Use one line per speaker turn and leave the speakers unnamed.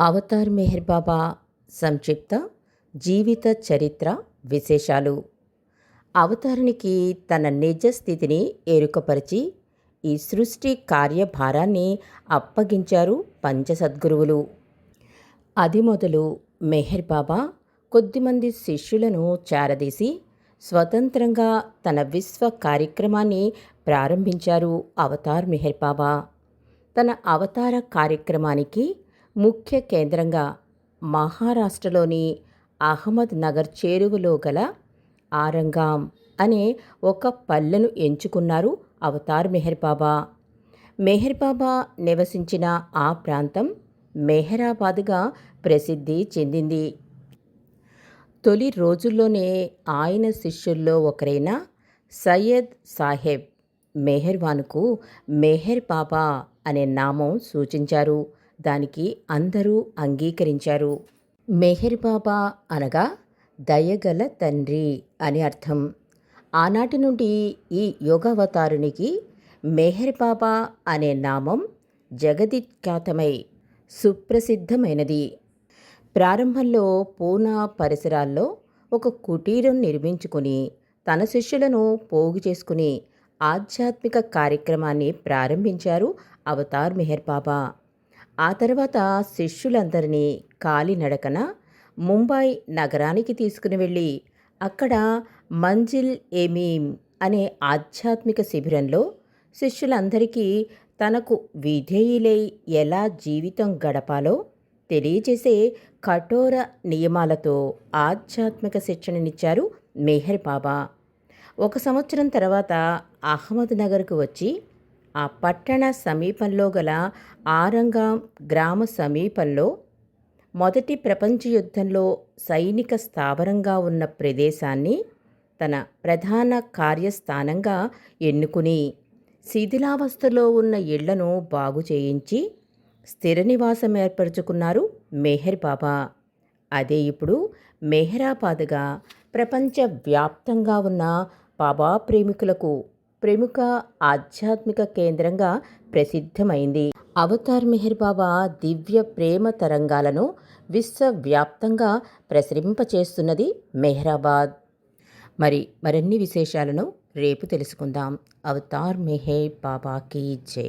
Avatar Meher బాబా సంక్షిప్త జీవిత చరిత్ర విశేషాలు. అవతారునికి తన నిజ స్థితిని ఏరుకపరిచి ఈ సృష్టి కార్యభారాన్ని అప్పగించారు పంచసద్గురువులు. అది మొదలు మెహర్ బాబా కొద్దిమంది శిష్యులను చేరదీసి స్వతంత్రంగా తన విశ్వ కార్యక్రమాన్ని ప్రారంభించారు అవతార్ మెహర్ బాబా. తన అవతార కార్యక్రమానికి ముఖ్య కేంద్రంగా మహారాష్ట్రలోని అహ్మద్ నగర్ చేరువలో గల ఆరంగాం అనే ఒక పల్లెను ఎంచుకున్నారు అవతార్ మెహర్ బాబా. మెహర్ బాబా నివసించిన ఆ ప్రాంతం మెహరాబాద్గా ప్రసిద్ధి చెందింది. తొలి రోజుల్లోనే ఆయన శిష్యుల్లో ఒకరైన సయ్యద్ సాహెబ్ మెహర్వాన్కు మెహర్ బాబా అనే నామం సూచించారు. దానికి అందరూ అంగీకరించారు. మెహర్ బాబా అనగా దయగల తండ్రి అని అర్థం. ఆనాటి నుండి ఈ యోగావతారునికి మెహర్ బాబా అనే నామం జగదిఖ్యాతమై సుప్రసిద్ధమైనది. ప్రారంభంలో పూనా పరిసరాల్లో ఒక కుటీరం నిర్మించుకుని తన శిష్యులను పోగు చేసుకుని ఆధ్యాత్మిక కార్యక్రమాన్ని ప్రారంభించారు అవతార్ మెహర్ బాబా. ఆ తర్వాత శిష్యులందరినీ కాలినడకన ముంబై నగరానికి తీసుకుని వెళ్ళి అక్కడ మంజిల్ ఏమీం అనే ఆధ్యాత్మిక శిబిరంలో శిష్యులందరికీ తనకు విధేయులై ఎలా జీవితం గడపాలో తెలియజేసే కఠోర నియమాలతో ఆధ్యాత్మిక శిక్షణనిచ్చారు మెహర్ బాబా. ఒక సంవత్సరం తర్వాత అహ్మద్ నగర్కు వచ్చి ఆ పట్టణ సమీపంలో గల ఆరంగాం గ్రామ సమీపంలో మొదటి ప్రపంచ యుద్ధంలో సైనిక స్థావరంగా ఉన్న ప్రదేశాన్ని తన ప్రధాన కార్యస్థానంగా ఎన్నుకుని శిథిలావస్థలో ఉన్న ఇళ్ళను బాగు చేయించి స్థిర నివాసం ఏర్పరచుకున్నారు మెహర్ బాబా. అదే ఇప్పుడు మెహరాబాద్గా ప్రపంచవ్యాప్తంగా ఉన్న బాబా ప్రేమికులకు ప్రముఖ ఆధ్యాత్మిక కేంద్రంగా ప్రసిద్ధమైంది. అవతార్ మెహర్ బాబా దివ్య ప్రేమ తరంగాలను విశ్వవ్యాప్తంగా ప్రసరింపచేస్తున్నది మెహరాబాద్. మరి మరిన్ని విశేషాలను రేపు తెలుసుకుందాం. అవతార్ మెహర్ బాబాకి జై.